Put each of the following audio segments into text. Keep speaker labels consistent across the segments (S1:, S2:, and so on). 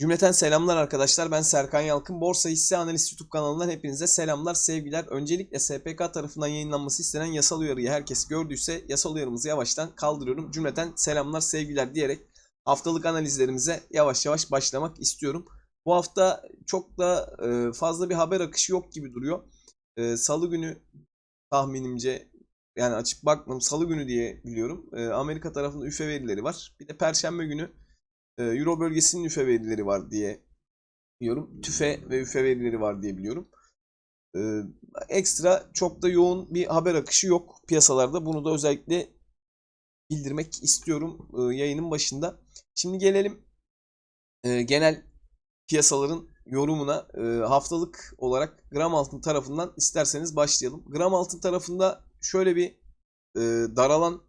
S1: Cümleten selamlar arkadaşlar. Ben Serkan Yalkın. Borsa Hisse Analiz YouTube kanalından hepinize selamlar, sevgiler. Öncelikle SPK tarafından yayınlanması istenen yasal uyarıyı herkes gördüyse yasal uyarımızı yavaştan kaldırıyorum. Cümleten selamlar, sevgiler diyerek haftalık analizlerimize yavaş yavaş başlamak istiyorum. Bu hafta çok da e, fazla bir haber akışı yok gibi duruyor. E, Salı günü tahminimce yani açıp bakmadım Salı günü diye biliyorum. E, Amerika tarafında üfe verileri var. Bir de Perşembe günü Euro bölgesinin üfe verileri var diye biliyorum. TÜFE ve üfe verileri var diye biliyorum. E, Ekstra çok da yoğun bir haber akışı yok piyasalarda. Bunu da özellikle bildirmek istiyorum e, yayının başında. Şimdi gelelim e, genel piyasaların yorumuna e, haftalık olarak gram altın tarafından isterseniz başlayalım. Gram altın tarafında şöyle bir e, daralan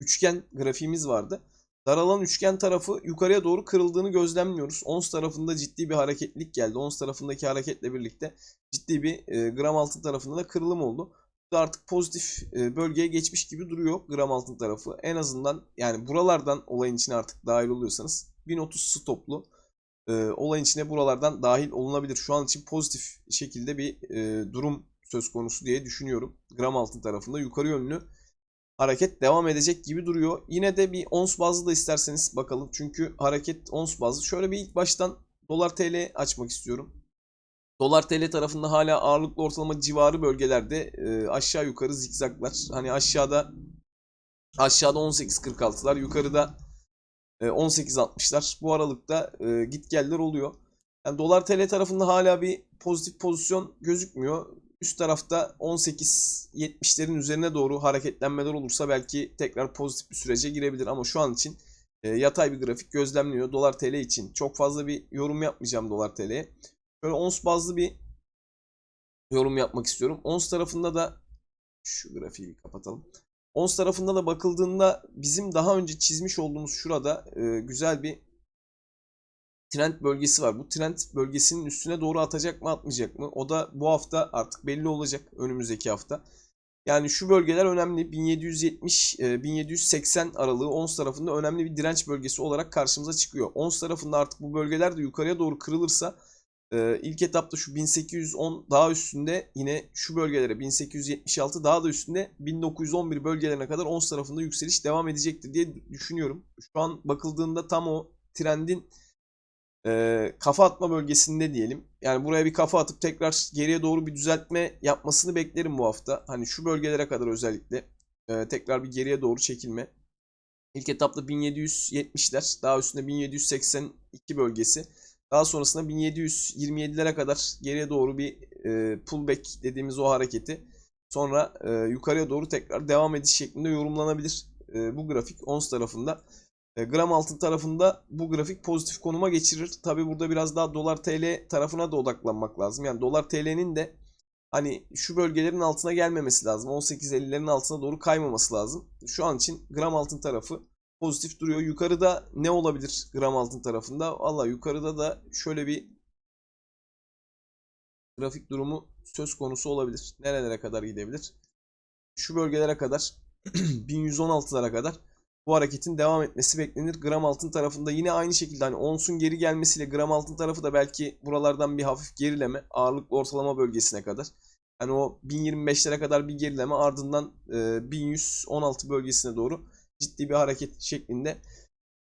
S1: üçgen grafiğimiz vardı. Daralan üçgen tarafı yukarıya doğru kırıldığını gözlemliyoruz. Ons tarafında ciddi bir hareketlilik geldi. Ons tarafındaki hareketle birlikte ciddi bir e, gram altın tarafında da kırılım oldu. Bu da artık pozitif e, bölgeye geçmiş gibi duruyor gram altın tarafı. En azından yani buralardan olayın içine artık dahil oluyorsanız 1030 stoplu e, olayın içine buralardan dahil olunabilir. Şu an için pozitif şekilde bir e, durum söz konusu diye düşünüyorum. Gram altın tarafında yukarı yönlü hareket devam edecek gibi duruyor. Yine de bir ons bazlı da isterseniz bakalım. Çünkü hareket ons bazlı. Şöyle bir ilk baştan dolar TL açmak istiyorum. Dolar TL tarafında hala ağırlıklı ortalama civarı bölgelerde e, aşağı yukarı zikzaklar. Hani aşağıda aşağıda 18.46'lar, yukarıda e, 18.60'lar. Bu aralıkta e, git geller oluyor. Yani dolar TL tarafında hala bir pozitif pozisyon gözükmüyor. Üst tarafta 18.70'lerin üzerine doğru hareketlenmeler olursa belki tekrar pozitif bir sürece girebilir ama şu an için e, yatay bir grafik gözlemliyor. Dolar TL için çok fazla bir yorum yapmayacağım dolar TL'ye. Şöyle ons bazlı bir yorum yapmak istiyorum. Ons tarafında da şu grafiği bir kapatalım. Ons tarafında da bakıldığında bizim daha önce çizmiş olduğumuz şurada e, güzel bir trend bölgesi var. Bu trend bölgesinin üstüne doğru atacak mı atmayacak mı? O da bu hafta artık belli olacak önümüzdeki hafta. Yani şu bölgeler önemli. 1770-1780 aralığı ons tarafında önemli bir direnç bölgesi olarak karşımıza çıkıyor. Ons tarafında artık bu bölgeler de yukarıya doğru kırılırsa e, ilk etapta şu 1810 daha üstünde yine şu bölgelere 1876 daha da üstünde 1911 bölgelerine kadar ons tarafında yükseliş devam edecektir diye düşünüyorum. Şu an bakıldığında tam o trendin e, kafa atma bölgesinde diyelim. Yani buraya bir kafa atıp tekrar geriye doğru bir düzeltme yapmasını beklerim bu hafta. Hani şu bölgelere kadar özellikle e, tekrar bir geriye doğru çekilme. İlk etapta 1770'ler, daha üstünde 1782 bölgesi. Daha sonrasında 1727'lere kadar geriye doğru bir e, pullback dediğimiz o hareketi. Sonra e, yukarıya doğru tekrar devam ediş şeklinde yorumlanabilir e, bu grafik ons tarafında. E, gram altın tarafında bu grafik pozitif konuma geçirir. Tabi burada biraz daha dolar TL tarafına da odaklanmak lazım. Yani dolar TL'nin de hani şu bölgelerin altına gelmemesi lazım. 18.50'lerin altına doğru kaymaması lazım. Şu an için gram altın tarafı pozitif duruyor. Yukarıda ne olabilir gram altın tarafında? Valla yukarıda da şöyle bir grafik durumu söz konusu olabilir. Nerelere kadar gidebilir? Şu bölgelere kadar 1116'lara kadar bu hareketin devam etmesi beklenir. Gram altın tarafında yine aynı şekilde hani onsun geri gelmesiyle gram altın tarafı da belki buralardan bir hafif gerileme ağırlıklı ortalama bölgesine kadar. Hani o 1025'lere kadar bir gerileme ardından e, 1116 bölgesine doğru ciddi bir hareket şeklinde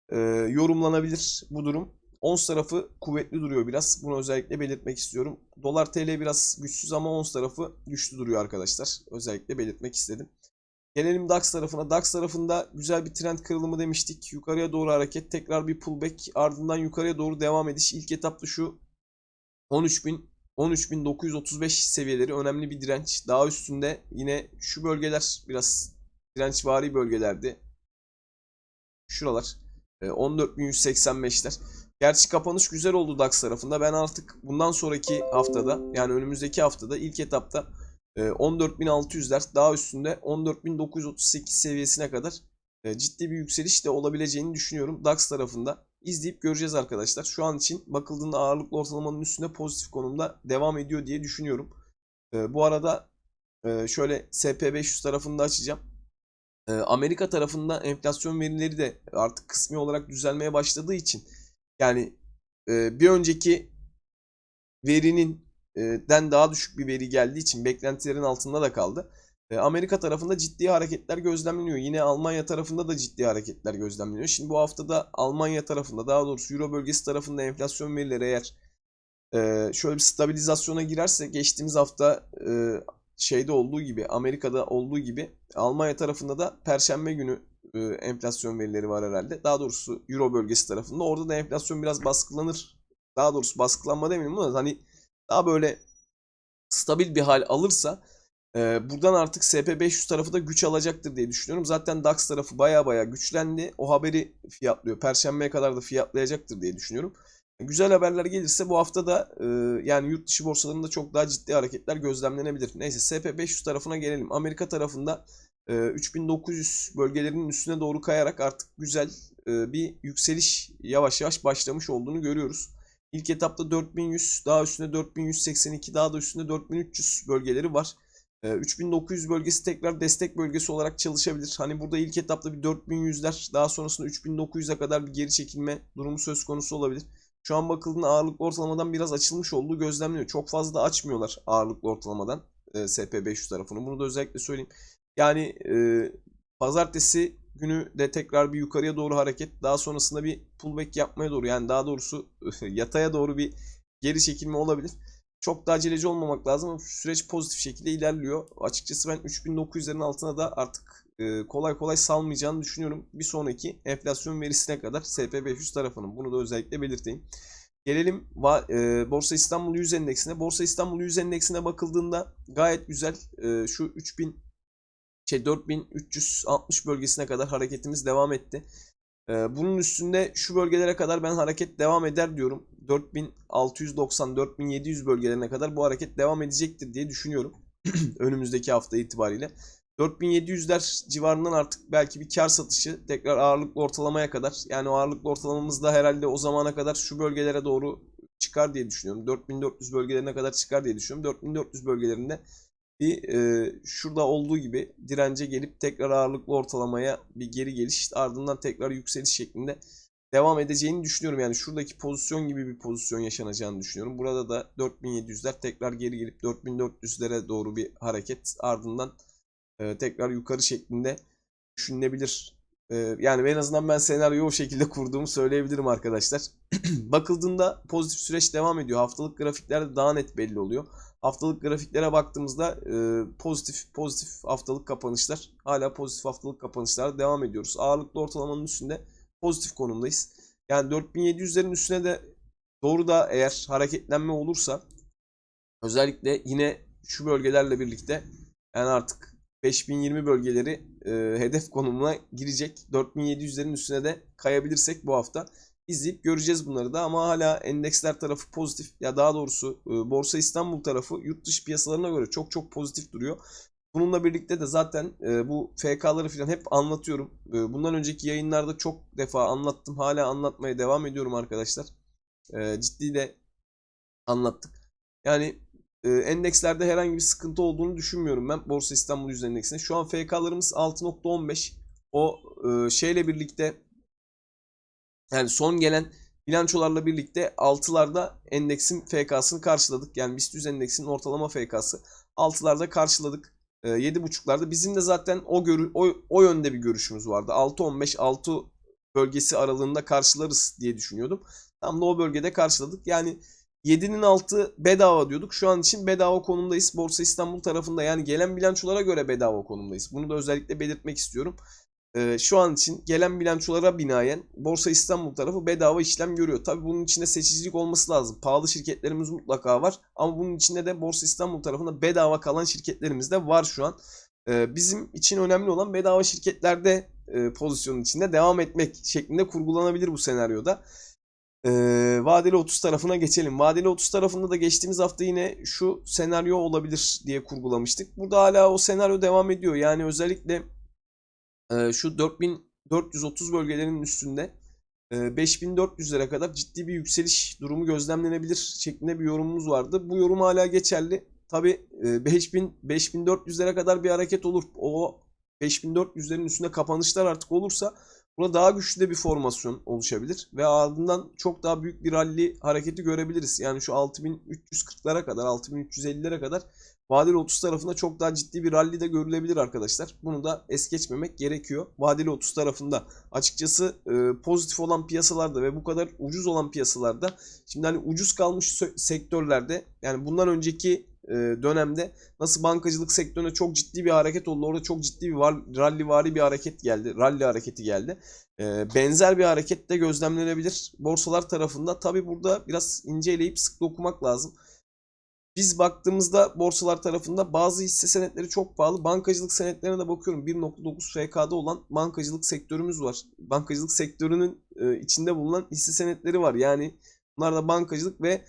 S1: e, yorumlanabilir bu durum. Ons tarafı kuvvetli duruyor biraz. Bunu özellikle belirtmek istiyorum. Dolar TL biraz güçsüz ama ons tarafı güçlü duruyor arkadaşlar. Özellikle belirtmek istedim. Gelelim DAX tarafına. DAX tarafında güzel bir trend kırılımı demiştik. Yukarıya doğru hareket. Tekrar bir pullback. Ardından yukarıya doğru devam ediş. İlk etapta şu 13.000 13.935 seviyeleri önemli bir direnç. Daha üstünde yine şu bölgeler biraz dirençvari bölgelerdi. Şuralar. 14.185'ler. Gerçi kapanış güzel oldu DAX tarafında. Ben artık bundan sonraki haftada yani önümüzdeki haftada ilk etapta 14.600'ler daha üstünde 14.938 seviyesine kadar e, ciddi bir yükseliş de olabileceğini düşünüyorum DAX tarafında. izleyip göreceğiz arkadaşlar. Şu an için bakıldığında ağırlıklı ortalamanın üstünde pozitif konumda devam ediyor diye düşünüyorum. E, bu arada e, şöyle SP500 tarafında açacağım. Amerika tarafında enflasyon verileri de artık kısmi olarak düzelmeye başladığı için yani e, bir önceki verinin den daha düşük bir veri geldiği için beklentilerin altında da kaldı. E, Amerika tarafında ciddi hareketler gözlemleniyor. Yine Almanya tarafında da ciddi hareketler gözlemleniyor. Şimdi bu haftada Almanya tarafında daha doğrusu Euro bölgesi tarafında enflasyon verileri eğer e, şöyle bir stabilizasyona girerse geçtiğimiz hafta e, şeyde olduğu gibi Amerika'da olduğu gibi Almanya tarafında da Perşembe günü enflasyon verileri var herhalde. Daha doğrusu Euro bölgesi tarafında. Orada da enflasyon biraz baskılanır. Daha doğrusu baskılanma demeyeyim ama hani daha böyle stabil bir hal alırsa e, buradan artık SP500 tarafı da güç alacaktır diye düşünüyorum. Zaten DAX tarafı baya baya güçlendi. O haberi fiyatlıyor. Perşembeye kadar da fiyatlayacaktır diye düşünüyorum. Güzel haberler gelirse bu hafta da e, yani yurt dışı borsalarında çok daha ciddi hareketler gözlemlenebilir. Neyse SP500 tarafına gelelim. Amerika tarafında e, 3900 bölgelerinin üstüne doğru kayarak artık güzel e, bir yükseliş yavaş yavaş başlamış olduğunu görüyoruz. İlk etapta 4100, daha üstünde 4182, daha da üstünde 4300 bölgeleri var. E, 3900 bölgesi tekrar destek bölgesi olarak çalışabilir. Hani burada ilk etapta bir 4100'ler, daha sonrasında 3900'e kadar bir geri çekilme durumu söz konusu olabilir. Şu an bakıldığında ağırlıklı ortalamadan biraz açılmış olduğu gözlemleniyor. Çok fazla da açmıyorlar ağırlıklı ortalamadan e, SP500 tarafını. Bunu da özellikle söyleyeyim. Yani e, pazartesi günü de tekrar bir yukarıya doğru hareket. Daha sonrasında bir pullback yapmaya doğru yani daha doğrusu yataya doğru bir geri çekilme olabilir. Çok da aceleci olmamak lazım ama süreç pozitif şekilde ilerliyor. Açıkçası ben 3900'lerin altına da artık e, kolay kolay salmayacağını düşünüyorum. Bir sonraki enflasyon verisine kadar SP500 tarafının. Bunu da özellikle belirteyim. Gelelim e, Borsa İstanbul 100 endeksine. Borsa İstanbul 100 endeksine bakıldığında gayet güzel e, şu 3000 şey 4360 bölgesine kadar hareketimiz devam etti. Bunun üstünde şu bölgelere kadar ben hareket devam eder diyorum. 4690-4700 bölgelerine kadar bu hareket devam edecektir diye düşünüyorum. Önümüzdeki hafta itibariyle. 4700'ler civarından artık belki bir kar satışı tekrar ağırlıklı ortalamaya kadar. Yani ağırlıklı ortalamamız da herhalde o zamana kadar şu bölgelere doğru çıkar diye düşünüyorum. 4400 bölgelerine kadar çıkar diye düşünüyorum. 4400 bölgelerinde bir e, şurada olduğu gibi dirence gelip tekrar ağırlıklı ortalamaya bir geri geliş ardından tekrar yükseliş şeklinde devam edeceğini düşünüyorum. Yani şuradaki pozisyon gibi bir pozisyon yaşanacağını düşünüyorum. Burada da 4700'ler tekrar geri gelip 4400'lere doğru bir hareket ardından e, tekrar yukarı şeklinde düşünülebilir. E, yani en azından ben senaryoyu o şekilde kurduğumu söyleyebilirim arkadaşlar. Bakıldığında pozitif süreç devam ediyor. Haftalık grafiklerde daha net belli oluyor. Haftalık grafiklere baktığımızda e, pozitif pozitif haftalık kapanışlar hala pozitif haftalık kapanışlar devam ediyoruz. Ağırlıklı ortalamanın üstünde pozitif konumdayız. Yani 4700'lerin üstüne de doğru da eğer hareketlenme olursa özellikle yine şu bölgelerle birlikte yani artık 5020 bölgeleri e, hedef konumuna girecek. 4700'lerin üstüne de kayabilirsek bu hafta izleyip göreceğiz bunları da ama hala endeksler tarafı pozitif ya daha doğrusu e, Borsa İstanbul tarafı yurt dışı piyasalarına göre çok çok pozitif duruyor. Bununla birlikte de zaten e, bu FK'ları falan hep anlatıyorum. E, bundan önceki yayınlarda çok defa anlattım. Hala anlatmaya devam ediyorum arkadaşlar. E, ciddi de anlattık. Yani e, endekslerde herhangi bir sıkıntı olduğunu düşünmüyorum ben Borsa İstanbul Yüz Endeksinde. Şu an FK'larımız 6.15. O şeyle birlikte yani son gelen bilançolarla birlikte 6'larda endeksin FK'sını karşıladık. Yani BIST 100 endeksinin ortalama FK'sı 6'larda karşıladık. E, 7.5'larda bizim de zaten o görü o, o yönde bir görüşümüz vardı. 6.15 6 bölgesi aralığında karşılarız diye düşünüyordum. Tam da o bölgede karşıladık. Yani 7'nin altı bedava diyorduk. Şu an için bedava konumdayız. Borsa İstanbul tarafında yani gelen bilançolara göre bedava konumdayız. Bunu da özellikle belirtmek istiyorum. Ee, şu an için gelen bilançolara binaen Borsa İstanbul tarafı bedava işlem görüyor. Tabii bunun içinde seçicilik olması lazım. Pahalı şirketlerimiz mutlaka var. Ama bunun içinde de Borsa İstanbul tarafında bedava kalan şirketlerimiz de var şu an. Ee, bizim için önemli olan bedava şirketlerde e, pozisyonun içinde devam etmek şeklinde kurgulanabilir bu senaryoda. Ee, vadeli 30 tarafına geçelim. Vadeli 30 tarafında da geçtiğimiz hafta yine şu senaryo olabilir diye kurgulamıştık. Burada hala o senaryo devam ediyor. Yani özellikle e, şu 4430 bölgelerinin üstünde e, 5400'lere kadar ciddi bir yükseliş durumu gözlemlenebilir şeklinde bir yorumumuz vardı. Bu yorum hala geçerli. Tabi e, 5000 5400'lere kadar bir hareket olur. O 5400'lerin üstünde kapanışlar artık olursa Burada daha güçlü de bir formasyon oluşabilir ve ardından çok daha büyük bir rally hareketi görebiliriz. Yani şu 6340'lara kadar, 6350'lere kadar vadeli 30 tarafında çok daha ciddi bir rally de görülebilir arkadaşlar. Bunu da es geçmemek gerekiyor. Vadeli 30 tarafında açıkçası e, pozitif olan piyasalarda ve bu kadar ucuz olan piyasalarda şimdi hani ucuz kalmış sektörlerde yani bundan önceki e, dönemde nasıl bankacılık sektörüne çok ciddi bir hareket oldu. Orada çok ciddi bir var, rallyvari bir hareket geldi. Rally hareketi geldi. E, benzer bir hareket de gözlemlenebilir borsalar tarafında. Tabi burada biraz ince eleyip sık dokumak lazım. Biz baktığımızda borsalar tarafında bazı hisse senetleri çok pahalı. Bankacılık senetlerine de bakıyorum. 1.9 FK'da olan bankacılık sektörümüz var. Bankacılık sektörünün e, içinde bulunan hisse senetleri var. Yani bunlar da bankacılık ve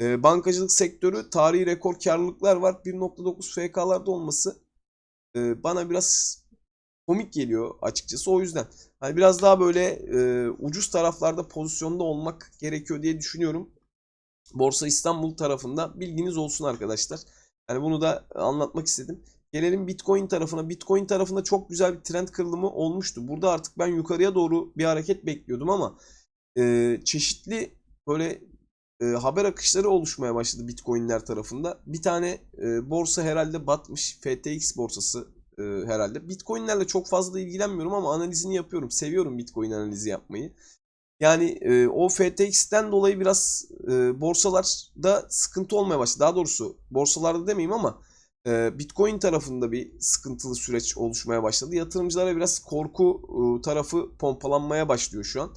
S1: e, bankacılık sektörü tarihi rekor karlılıklar var. 1.9 FK'larda olması e, bana biraz komik geliyor açıkçası. O yüzden hani biraz daha böyle ucuz taraflarda pozisyonda olmak gerekiyor diye düşünüyorum. Borsa İstanbul tarafında bilginiz olsun arkadaşlar. Yani bunu da anlatmak istedim. Gelelim Bitcoin tarafına. Bitcoin tarafında çok güzel bir trend kırılımı olmuştu. Burada artık ben yukarıya doğru bir hareket bekliyordum ama e, çeşitli böyle e, haber akışları oluşmaya başladı Bitcoin'ler tarafında. Bir tane e, borsa herhalde batmış. FTX borsası e, herhalde. Bitcoin'lerle çok fazla ilgilenmiyorum ama analizini yapıyorum. Seviyorum Bitcoin analizi yapmayı. Yani e, o FTX'ten dolayı biraz e, borsalarda sıkıntı olmaya başladı. Daha doğrusu borsalarda demeyeyim ama e, Bitcoin tarafında bir sıkıntılı süreç oluşmaya başladı. Yatırımcılara biraz korku e, tarafı pompalanmaya başlıyor şu an.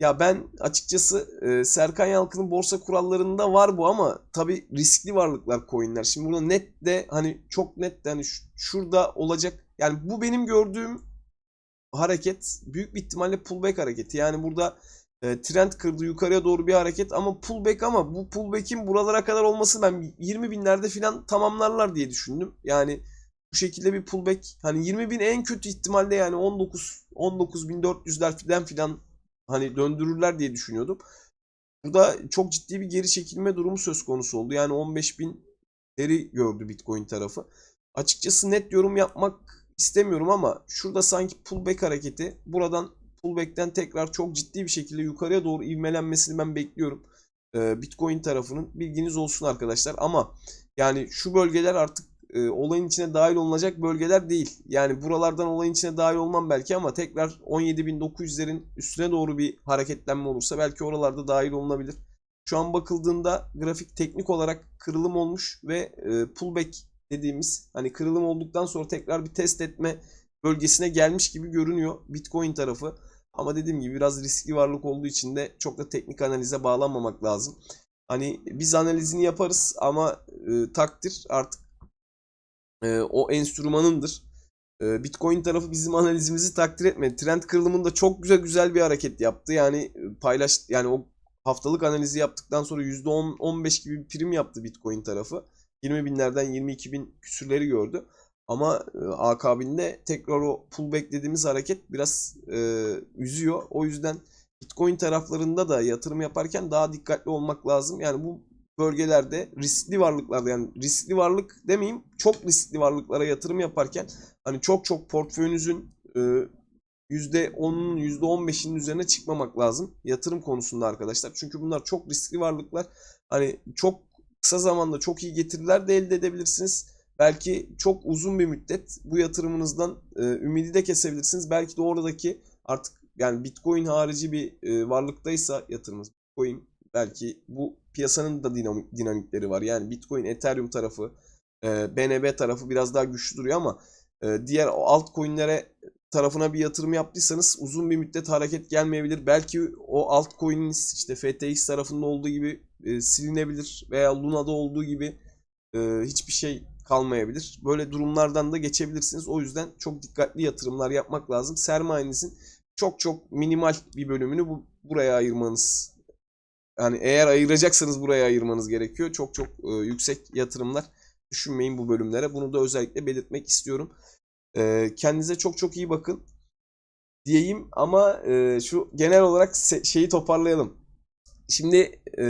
S1: Ya ben açıkçası e, Serkan Yalkın'ın borsa kurallarında var bu ama tabi riskli varlıklar coinler. Şimdi burada net de hani çok net de hani şurada olacak. Yani bu benim gördüğüm hareket büyük bir ihtimalle pullback hareketi. Yani burada e, trend kırdı yukarıya doğru bir hareket ama pullback ama bu pullback'in buralara kadar olması ben 20 binlerde falan tamamlarlar diye düşündüm. Yani bu şekilde bir pullback hani 20 bin en kötü ihtimalle yani 19 19.400'ler filan hani döndürürler diye düşünüyordum. Burada çok ciddi bir geri çekilme durumu söz konusu oldu. Yani 15 binleri gördü Bitcoin tarafı. Açıkçası net yorum yapmak istemiyorum ama şurada sanki pullback hareketi buradan pullback'ten tekrar çok ciddi bir şekilde yukarıya doğru ivmelenmesini ben bekliyorum. Ee, Bitcoin tarafının bilginiz olsun arkadaşlar ama yani şu bölgeler artık e, olayın içine dahil olunacak bölgeler değil. Yani buralardan olayın içine dahil olmam belki ama tekrar 17.900'lerin üstüne doğru bir hareketlenme olursa belki oralarda dahil olunabilir. Şu an bakıldığında grafik teknik olarak kırılım olmuş ve e, pullback dediğimiz hani kırılım olduktan sonra tekrar bir test etme bölgesine gelmiş gibi görünüyor Bitcoin tarafı. Ama dediğim gibi biraz riskli varlık olduğu için de çok da teknik analize bağlanmamak lazım. Hani biz analizini yaparız ama e, takdir artık e, o enstrümanındır. E, Bitcoin tarafı bizim analizimizi takdir etmedi. Trend kırılımında çok güzel güzel bir hareket yaptı. Yani e, paylaş yani o haftalık analizi yaptıktan sonra %10 15 gibi bir prim yaptı Bitcoin tarafı. 20 binlerden 22 bin küsürleri gördü. Ama e, akabinde tekrar o pullback dediğimiz hareket biraz e, üzüyor. O yüzden Bitcoin taraflarında da yatırım yaparken daha dikkatli olmak lazım. Yani bu bölgelerde riskli varlıklarda yani riskli varlık demeyeyim çok riskli varlıklara yatırım yaparken hani çok çok portföyünüzün e, %10'un %15'inin üzerine çıkmamak lazım yatırım konusunda arkadaşlar. Çünkü bunlar çok riskli varlıklar. Hani çok kısa zamanda çok iyi getiriler de elde edebilirsiniz. Belki çok uzun bir müddet bu yatırımınızdan e, ümidi de kesebilirsiniz. Belki de oradaki artık yani Bitcoin harici bir e, varlıktaysa yatırımınız Bitcoin belki bu piyasanın da dinamik, dinamikleri var. Yani Bitcoin, Ethereum tarafı, e, BNB tarafı biraz daha güçlü duruyor ama e, diğer altcoin'lere tarafına bir yatırım yaptıysanız uzun bir müddet hareket gelmeyebilir. Belki o altcoin'iniz işte FTX tarafında olduğu gibi e, silinebilir veya Luna'da olduğu gibi e, hiçbir şey kalmayabilir. Böyle durumlardan da geçebilirsiniz. O yüzden çok dikkatli yatırımlar yapmak lazım. Sermayenizin çok çok minimal bir bölümünü bu buraya ayırmanız yani eğer ayıracaksanız buraya ayırmanız gerekiyor. Çok çok e, yüksek yatırımlar düşünmeyin bu bölümlere. Bunu da özellikle belirtmek istiyorum. E, kendinize çok çok iyi bakın diyeyim ama e, şu genel olarak şeyi toparlayalım. Şimdi e,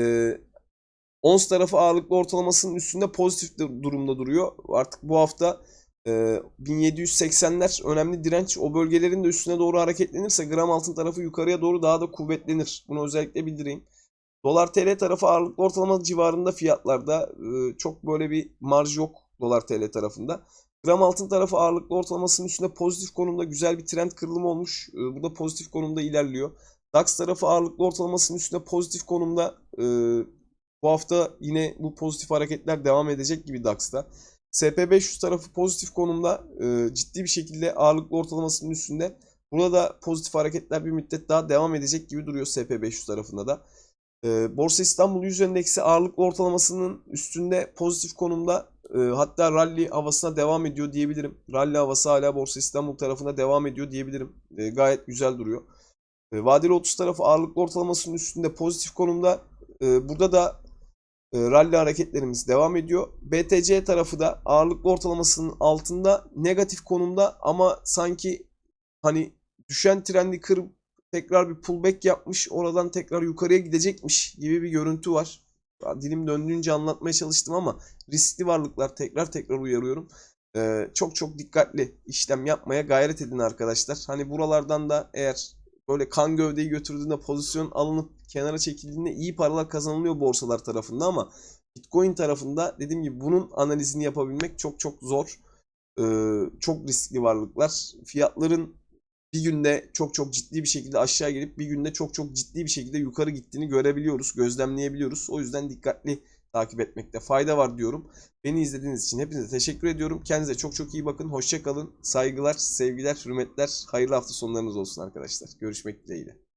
S1: ons tarafı ağırlıklı ortalamasının üstünde pozitif dur- durumda duruyor. Artık bu hafta Ee, 1780'ler önemli direnç. O bölgelerin de üstüne doğru hareketlenirse gram altın tarafı yukarıya doğru daha da kuvvetlenir. Bunu özellikle bildireyim. Dolar TL tarafı ağırlıklı ortalama civarında fiyatlarda e, çok böyle bir marj yok dolar TL tarafında. Gram altın tarafı ağırlıklı ortalamasının üstünde pozitif konumda güzel bir trend kırılımı olmuş. E, bu da pozitif konumda ilerliyor. DAX tarafı ağırlıklı ortalamasının üstünde pozitif konumda. E, bu hafta yine bu pozitif hareketler devam edecek gibi DAX'ta. SP500 tarafı pozitif konumda e, ciddi bir şekilde ağırlıklı ortalamasının üstünde. Burada da pozitif hareketler bir müddet daha devam edecek gibi duruyor SP500 tarafında da. E, Borsa İstanbul 100 endeksi ağırlıklı ortalamasının üstünde pozitif konumda. E, hatta rally havasına devam ediyor diyebilirim. Rally havası hala Borsa İstanbul tarafında devam ediyor diyebilirim. E, gayet güzel duruyor. E, vadeli 30 tarafı ağırlıklı ortalamasının üstünde pozitif konumda. E, burada da e, rally hareketlerimiz devam ediyor. BTC tarafı da ağırlıklı ortalamasının altında negatif konumda ama sanki hani düşen trendi kırıp tekrar bir pullback yapmış oradan tekrar yukarıya gidecekmiş gibi bir görüntü var. Dilim döndüğünce anlatmaya çalıştım ama riskli varlıklar tekrar tekrar uyarıyorum. Ee, çok çok dikkatli işlem yapmaya gayret edin arkadaşlar. Hani buralardan da eğer böyle kan gövdeyi götürdüğünde pozisyon alınıp kenara çekildiğinde iyi paralar kazanılıyor borsalar tarafında ama Bitcoin tarafında dediğim gibi bunun analizini yapabilmek çok çok zor. Ee, çok riskli varlıklar. Fiyatların bir günde çok çok ciddi bir şekilde aşağı gelip bir günde çok çok ciddi bir şekilde yukarı gittiğini görebiliyoruz, gözlemleyebiliyoruz. O yüzden dikkatli takip etmekte fayda var diyorum. Beni izlediğiniz için hepinize teşekkür ediyorum. Kendinize çok çok iyi bakın. Hoşça kalın. Saygılar, sevgiler, hürmetler. Hayırlı hafta sonlarınız olsun arkadaşlar. Görüşmek dileğiyle.